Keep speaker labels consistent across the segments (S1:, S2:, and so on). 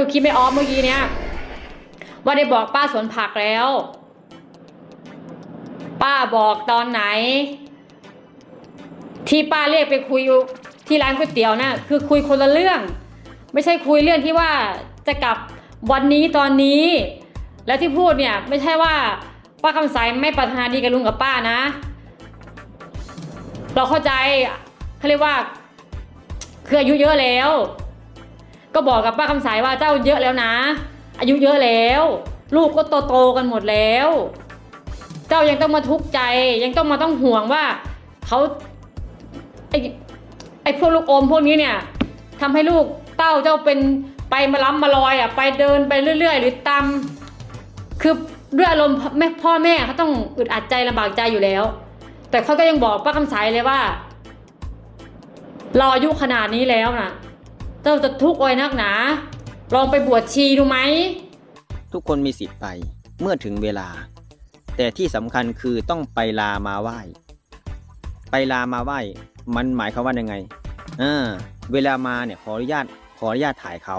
S1: ดูคลิปไม่ออฟเมื่อกี้เนี้ยว่าได้บอกป้าสวนผักแล้ว ป้าบอกตอนไหน ที่ป้าเรียกไปคุยที่ร้านก๋วยเตี๋ยวน่ะคือคุยคนละเรื่อง ไม่ใช่คุยเรื่องที่ว่าจะกลับวันนี้ตอนนี้ แล้วที่พูดเนี่ยไม่ใช่ว่าป้าคำใสไม่ปรารถนาดีกับลุงกับป้านะ เราเข้าใจเขาเรียกว่าคืออายุเยอะแล้ว ก็บอกกับป้าคำสายว่าเจ้าเยอะแล้วนะ อายุเยอะแล้ว ลูกก็โตโตกันหมดแล้ว เจ้ายังต้องมาทุกข์ใจ ยังต้องมาต้องห่วงว่าเขาไอ้ไอ้พวกลูกอมพวกนี้เนี่ยทำให้ลูกเต้าเจ้าเป็นไปมาล้ำมาลอยอะไปเดินไปเรื่อย ๆ หรือตามคือด้วยอารมณ์แม่พ่อแม่เขาต้องอึดอัดใจลำบากใจอยู่แล้ว แต่เขาก็ยังบอกป้าคำสายเลยว่า เราอายุขนาดนี้แล้วนะ เจ้าจะทุกข์ไว้นักหนา ลองไปบวชชีดูไหม
S2: ทุกคนมีสิทธิ์ไปเมื่อถึงเวลา แต่ที่สำคัญคือต้องไปลามาไหว้ ไปลามาไหว้ มันหมายความว่ายังไงอ่าเวลามาเนี่ยขออนุญาตขออนุญาตถ่ายเขา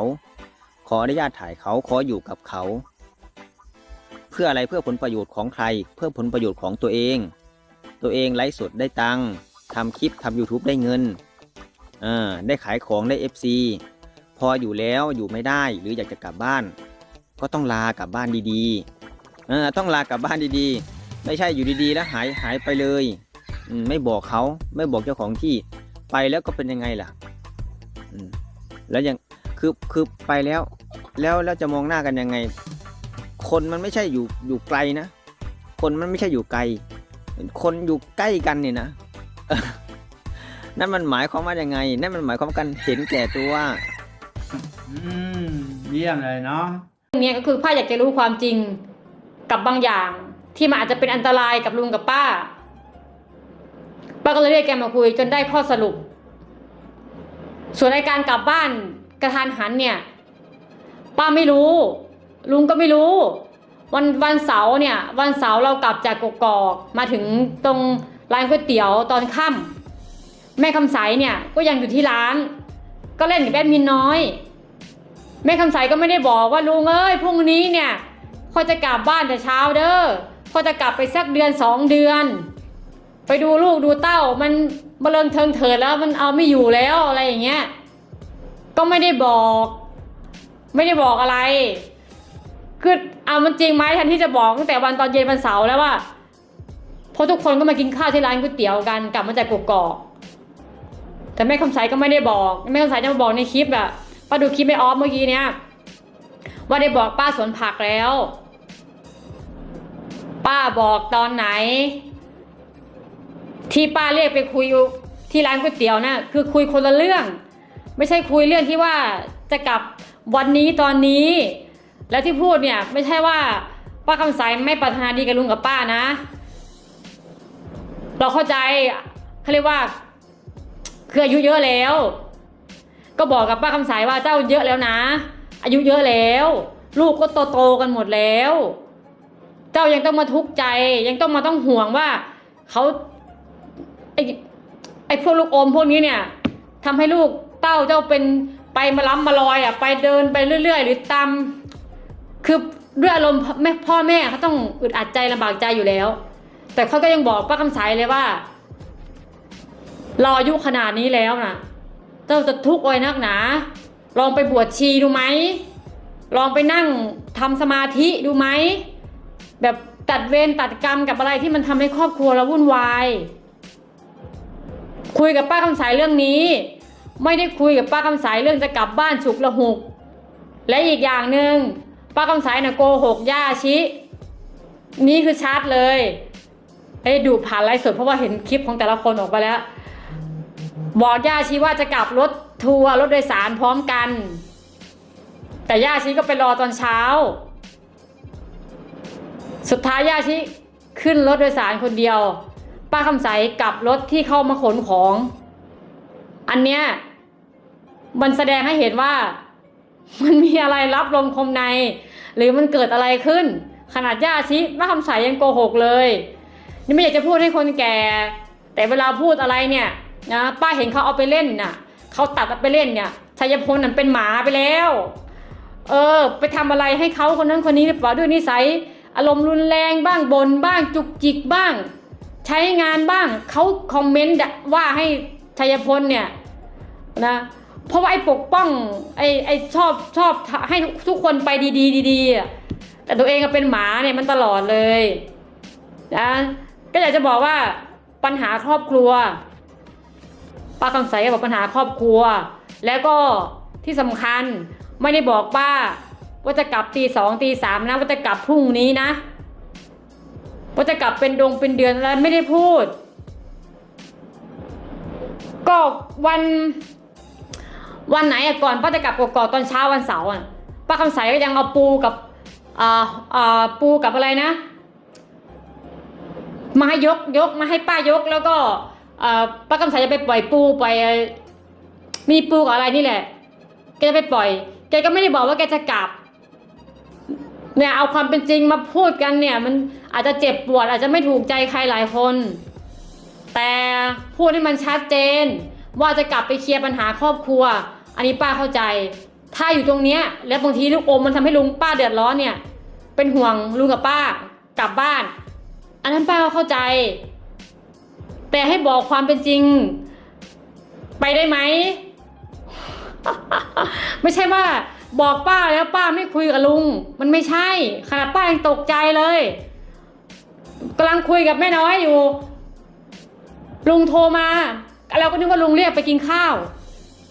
S2: ขออนุญาตถ่ายเขาขออยู่กับเขา เพื่ออะไรเพื่อผลประโยชน์ของใคร เพื่อผลประโยชน์ของตัวเอง ตัวเองไลฟ์สดได้ตังค์ทำคลิปทำ YouTube ได้เงิน อ่าได้ขายของได้ FC พออยู่แล้วอยู่ไม่ได้หรืออยากจะกลับบ้าน ก็ต้องลากลับบ้านดีๆเออต้องลากลับบ้านดีๆ ไม่ใช่อยู่ดีๆ แล้วหายหายไปเลยอืมไม่บอกเขาไม่บอกเจ้าของที่ไปแล้วก็เป็นยังไงล่ะอืมแล้วยังคือคือไปแล้ว แล้วแล้วจะมองหน้ากันยังไง คนมันไม่ใช่อยู่อยู่ไกลนะ คนมันไม่ใช่อยู่ไกล คนอยู่ใกล้กันเนี่ยนะ นั่นมันหมายความว่ายังไง นั่นมันหมายความว่ากันเห็นแก่ตัว
S3: อืมเยี่ยมเลยเนาะ
S1: เรื่องนี้ก็คือป้าอยากจะรู้ความจริงกับบางอย่าง ที่มันอาจจะเป็นอันตรายกับลุงกับป้า ป้าก็เลยเรียกแกมาคุยจนได้ข้อสรุป ส่วนในการกลับบ้านกระทันหันเนี่ย ป้าไม่รู้ ลุงก็ไม่รู้ วันวันเสาร์เนี่ย วันเสาร์เรากลับจากกกอกมาถึงตรงร้านก๋วยเตี๋ยวตอนค่ำ แม่คำใสเนี่ยก็ยังอยู่ที่ร้าน ก็เล่นกับแอดมินน้อย แม่คำใสก็ไม่ได้บอกว่าลุงเอ้ยพรุ่งนี้เนี่ยพ่อจะกลับบ้านแต่เช้าเด้อพ่อจะกลับไปสักเดือนสองเดือน ไปดูลูกดูเต้ามันมาเริงเทิงเถิดแล้วมันเอาไม่อยู่แล้วอะไรอย่างเงี้ยก็ไม่ได้บอก ไม่ได้บอกอะไรคือเอามันจริงไหมแทนที่จะบอกตั้งแต่วันตอนเย็นวันเสาร์แล้วว่าเพราะทุกคนก็มากินข้าวที่ร้านก๋วยเตี๋ยวกันกลับมาจากกกอก แต่แม่คำใสก็ไม่ได้บอก แม่คำใสจะมาบอกในคลิปอะป้าดูคลิปไม่ออฟเมื่อกี้เนี้ยว่าได้บอกป้าสวนผักแล้ว ป้าบอกตอนไหน ที่ป้าเรียกไปคุยที่ร้านก๋วยเตี๋ยวน่ะคือคุยคนละเรื่อง ไม่ใช่คุยเรื่องที่ว่าจะกลับวันนี้ตอนนี้ แล้วที่พูดเนี่ยไม่ใช่ว่าป้าคำใสไม่ปรารถนาดีกับลุงกับป้านะ เราเข้าใจเขาเรียกว่า คืออายุเยอะแล้ว ก็บอกกับป้าคำสายว่าเจ้าเยอะแล้วนะ อายุเยอะแล้ว ลูกก็โตโตกันหมดแล้ว เจ้ายังต้องมาทุกข์ใจ ยังต้องมาต้องห่วงว่าเขาไอ้ไอ้พวกลูกอมพวกนี้เนี่ยทำให้ลูกเต้าเจ้าเป็นไปมาล้ำมาลอยอะไปเดินไปเรื่อย ๆ หรือตามคือด้วยอารมณ์แม่พ่อแม่เขาต้องอึดอัดใจลำบากใจอยู่แล้ว แต่เขาก็ยังบอกป้าคำสายเลยว่า เราอายุขนาดนี้แล้วนะเจ้าจะทุกข์ไว้นักหนา ลองไปบวชชีดูไหม ลองไปนั่งทำสมาธิดูไหม แบบตัดเวรตัดกรรมกับอะไรที่มันทำให้ครอบครัวเราวุ่นวาย คุยกับป้าคำสายเรื่องนี้ ไม่ได้คุยกับป้าคำสายเรื่องจะกลับบ้านฉุกละหุก และอีกอย่างหนึ่งป้าคำสายน่ะโกหกย่าชิ นี่คือชัดเลยไอ้ดูผ่านไลฟ์สดเพราะว่าเห็นคลิปของแต่ละคนออกไปแล้ว บอกย่าชีว่าจะกลับรถทัวร์รถโดยสารพร้อมกัน แต่ย่าชีก็ไปรอตอนเช้า สุดท้ายย่าชีขึ้นรถโดยสารคนเดียว ป้าคำใสกลับรถที่เข้ามาขนของ อันเนี้ยมันแสดงให้เห็นว่า มันมีอะไรรับลมคมใน หรือมันเกิดอะไรขึ้น ขนาดย่าชีป้าคำใสยังโกหกเลย นี่ไม่อยากจะพูดให้คนแก่ แต่เวลาพูดอะไรเนี่ย นะป้าเห็นเขาเอาไปเล่นน่ะเขาตัดไปเล่นเนี่ยชัยพลนั่นเป็นหมาไปแล้ว เออ ไปทำอะไรให้เขาคนนั้นคนนี้หรือเปล่าด้วยนิสัย อารมณ์รุนแรงบ้างบน่นบ้างจุกจิกบ้าง ใช้งานบ้างเขาคอมเมนต์ว่าให้ชัยพลเนี่ยนะเพราะว่าไอ้ปกป้องไอ้ไอ้ชอบชอบให้ทุกคนไปดีๆดีๆอะแต่ตัวเองก็เป็นหมาเนี่ยมันตลอดเลยนะก็อยากจะบอกว่าปัญหาครอบครัว ป้าคำใสก็บอกปัญหาครอบครัว แล้วก็ที่สำคัญไม่ได้บอกป้า ว่าจะกลับตีสองตีสามนะว่าจะกลับพรุ่งนี้นะว่าจะกลับเป็นดงเป็นเดือนอะไรไม่ได้พูด ก็วันวันไหนอะก่อนป้าจะกลับกอกตอนเช้าวันเสาร์อะป้าคำใสก็ยังเอาปูกับอ่าอ่าปูกับอะไรนะ มาให้ยกยกมาให้ป้ายกแล้วก็ ป้าคำใสจะไปปล่อยปูปล่อยมีปูกับอะไรนี่แหละ แกจะไปปล่อย แกก็ไม่ได้บอกว่าแกจะกลับ เนี่ยเอาความเป็นจริงมาพูดกันเนี่ย มันอาจจะเจ็บปวด อาจจะไม่ถูกใจใครหลายคน แต่พูดให้มันชัดเจน ว่าจะกลับไปเคลียร์ปัญหาครอบครัว อันนี้ป้าเข้าใจ ถ้าอยู่ตรงเนี้ย แล้วบางทีลูกอมมันทำให้ลุงป้าเดือดร้อนเนี่ย เป็นห่วงลุงกับป้ากลับบ้าน อันนั้นป้าก็เข้าใจ แต่ให้บอกความเป็นจริง ไปได้ไหม ไม่ใช่ว่า บอกป้าแล้วป้าไม่คุยกับลุง มันไม่ใช่ ขนาดป้ายังตกใจเลยกำลังคุยกับแม่น้อยอยู่ ลุงโทรมาเราก็นึกว่าลุงเรียกไปกินข้าว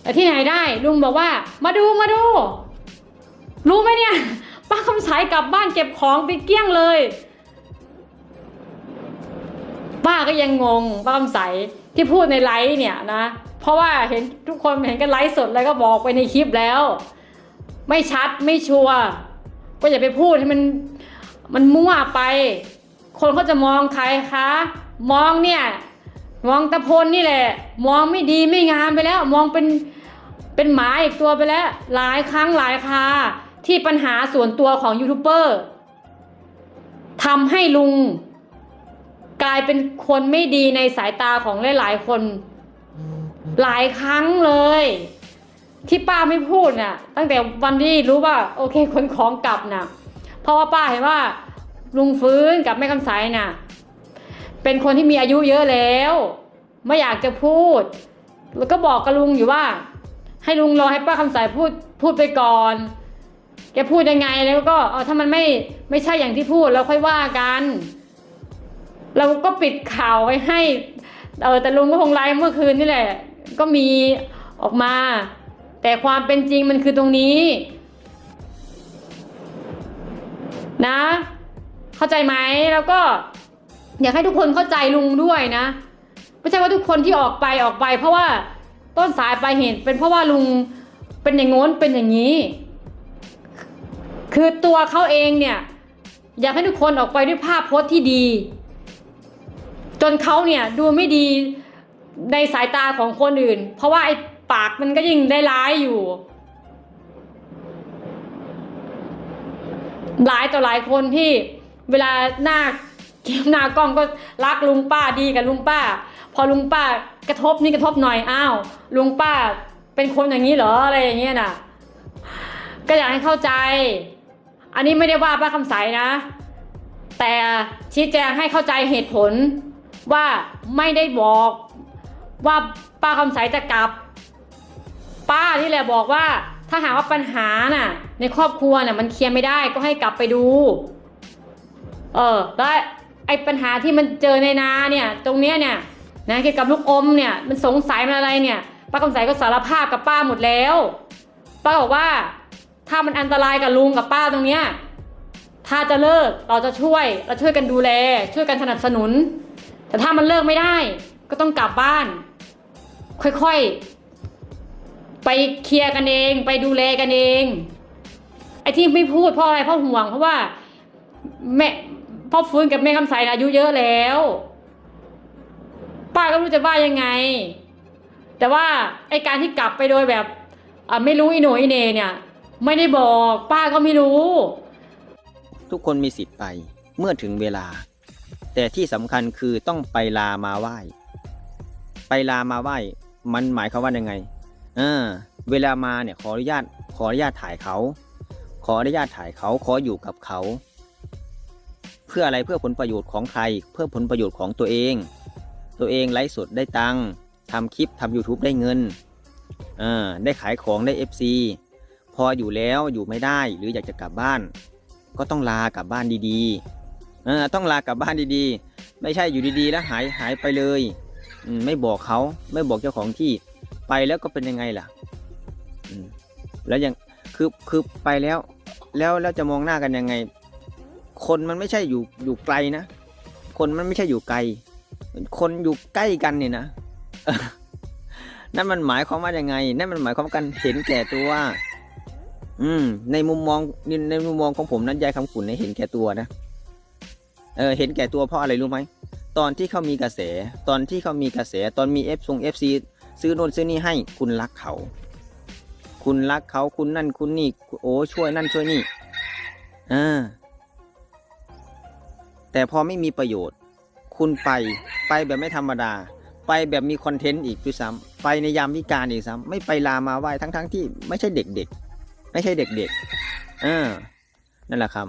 S1: แต่ที่ไหนได้ ลุงบอกว่า มาดูมาดู รู้ไหมเนี่ย ป้าคำสายกลับบ้านเก็บของไปเกลี้ยงเลย ป้าก็ยังงงป้าคำใสที่พูดในไลฟ์เนี่ยนะ เพราะว่าเห็นทุกคนเห็นกันไลฟ์สดแล้วก็บอกไปในคลิปแล้ว ไม่ชัดไม่ชัวร์ก็อย่าไปพูดให้มันมันมั่วไป คนเขาจะมองใครคะ มองเนี่ยมองตะพลนี่แหละ มองไม่ดีไม่งามไปแล้ว มองเป็นเป็นหมาอีกตัวไปแล้ว หลายครั้งหลายคาที่ปัญหาส่วนตัวของยูทูบเบอร์ทำให้ลุง กลายเป็นคนไม่ดีในสายตาของหลาย ๆ คนหลายครั้งเลย ที่ป้าไม่พูดน่ะ ตั้งแต่วันที่รู้ว่า โอเคคนของกลับน่ะ เพราะว่าป้าเห็นว่า ลุงฟื้นกับแม่คำใสน่ะ เป็นคนที่มีอายุเยอะแล้ว ไม่อยากจะพูด แล้วก็บอกกับลุงอยู่ว่า ให้ลุงรอให้ป้าคำใสพูดพูดไปก่อน แกพูดยังไงแล้วก็เออถ้ามันไม่ไม่ใช่อย่างที่พูดเราค่อยว่ากัน เราก็ปิดข่าวไว้ให้เออแต่ลุงก็คงไลฟ์เมื่อคืนนี่แหละ ก็มีออกมา แต่ความเป็นจริงมันคือตรงนี้ นะ เข้าใจไหมแล้วก็ อยากให้ทุกคนเข้าใจลุงด้วยนะ ไม่ใช่ว่าทุกคนที่ออกไปออกไป เพราะว่าต้นสายปลายเหตุเป็นเพราะว่าลุงเป็นอย่างโน้นเป็นอย่างนี้ คือตัวเขาเองเนี่ย อยากให้ทุกคนออกไปด้วยภาพพจน์ที่ดี จนเขาเนี่ยดูไม่ดีในสายตาของคนอื่น เพราะว่าไอ้ปากมันก็ยิ่งได้ร้ายอยู่ หลายต่อหลายคนที่เวลาหน้าหน้ากล้องก็รักลุงป้าดีกับลุงป้า พอลุงป้ากระทบนี่กระทบหน่อยอ้าวลุงป้าเป็นคนอย่างนี้เหรออะไรอย่างเงี้ยน่ะ ก็อยากให้เข้าใจ อันนี้ไม่ได้ว่าป้าคำใสนะ แต่ชี้แจงให้เข้าใจเหตุผล ว่าไม่ได้บอกว่าป้าคำใสจะกลับ ป้าที่แหละบอกว่า ถ้าหากว่าปัญหาน่ะ ในครอบครัวน่ะมันเคลียร์ไม่ได้ก็ให้กลับไปดู เออแล้วไอ้ปัญหาที่มันเจอในนาเนี่ย ตรงเนี้ยเนี่ยนะเกี่ยวกับลูกอมเนี่ยมันสงสัยมันอะไรเนี่ย ป้าคำใสก็สารภาพกับป้าหมดแล้ว ป้าบอกว่าถ้ามันอันตรายกับลุงกับป้าตรงเนี้ยถ้าจะเลิกเราจะช่วยเราช่วยกันดูแล ช่วยกันสนับสนุน แต่ถ้ามันเลิกไม่ได้ ก็ต้องกลับบ้าน ค่อยๆ ไปเคลียร์กันเอง ไปดูแลกันเอง ไอ้ที่ไม่พูดเพราะอะไรเพราะห่วง เพราะว่าแม่พ่อฟื้นกับแม่คำใสนะอายุเยอะแล้ว ป้าก็ไม่รู้จะว่ายังไง แต่ว่าไอ้การที่กลับไปโดยแบบไม่รู้อีโหนอีเนเนี่ย ไม่ได้บอก ป้าก็ไม่รู้
S2: ทุกคนมีสิทธิ์ไปเมื่อถึงเวลา แต่ที่สำคัญคือต้องไปลามาไหว้ ไปลามาไหว้ มันหมายความว่ายังไงเอ่าเวลามาเนี่ยขออนุญาตขออนุญาตถ่ายเขา ขออนุญาตถ่ายเขาขออยู่กับเขา เพื่ออะไรเพื่อผลประโยชน์ของใคร เพื่อผลประโยชน์ของตัวเอง ตัวเองไลฟ์สดได้ตังค์ทำคลิปทำ YouTube ได้เงินเอ่าได้ขายของได้ FC พออยู่แล้วอยู่ไม่ได้หรืออยากจะกลับบ้าน ก็ต้องลากลับบ้านดีๆ ต้องลากลับบ้านดีๆ ไม่ใช่อยู่ดีๆ แล้วหายหายไปเลยไม่บอกเขาไม่บอกเจ้าของที่ไปแล้วก็เป็นยังไงล่ะแล้วยังคือคือไปแล้ว แล้วแล้วจะมองหน้ากันยังไง คนมันไม่ใช่อยู่อยู่ไกลนะคนมันไม่ใช่อยู่ไกล คนอยู่ใกล้กันเนี่ยนะนั่นมันหมายความว่ายังไง นั่นมันหมายความกันเห็นแก่ตัวอืม ในมุมมองในมุมมองของผมนั้นยายคำขุนเนี่ยเห็นแก่ตัวนะ เออเห็นแก่ตัวเพราะอะไรรู้ไหมตอนที่เขามีกระแส ตอนที่เขามีกระแสตอนมีเอฟซงเอฟซีซื้อโน่นซื้อนี่ให้คุณรักเขา คุณรักเขาคุณนั่นคุณนี่ โอ้ช่วยนั่นช่วยนี่อ่าแต่พอไม่มีประโยชน์ คุณไปไปแบบไม่ธรรมดา ไปแบบมีคอนเทนต์อีกด้วยซ้ำไปในยามวิการอีกซ้ำไม่ไปลามาไหว้ทั้งๆที่ไม่ใช่เด็กๆ ไม่ใช่เด็กๆเออนั่นแหละครับ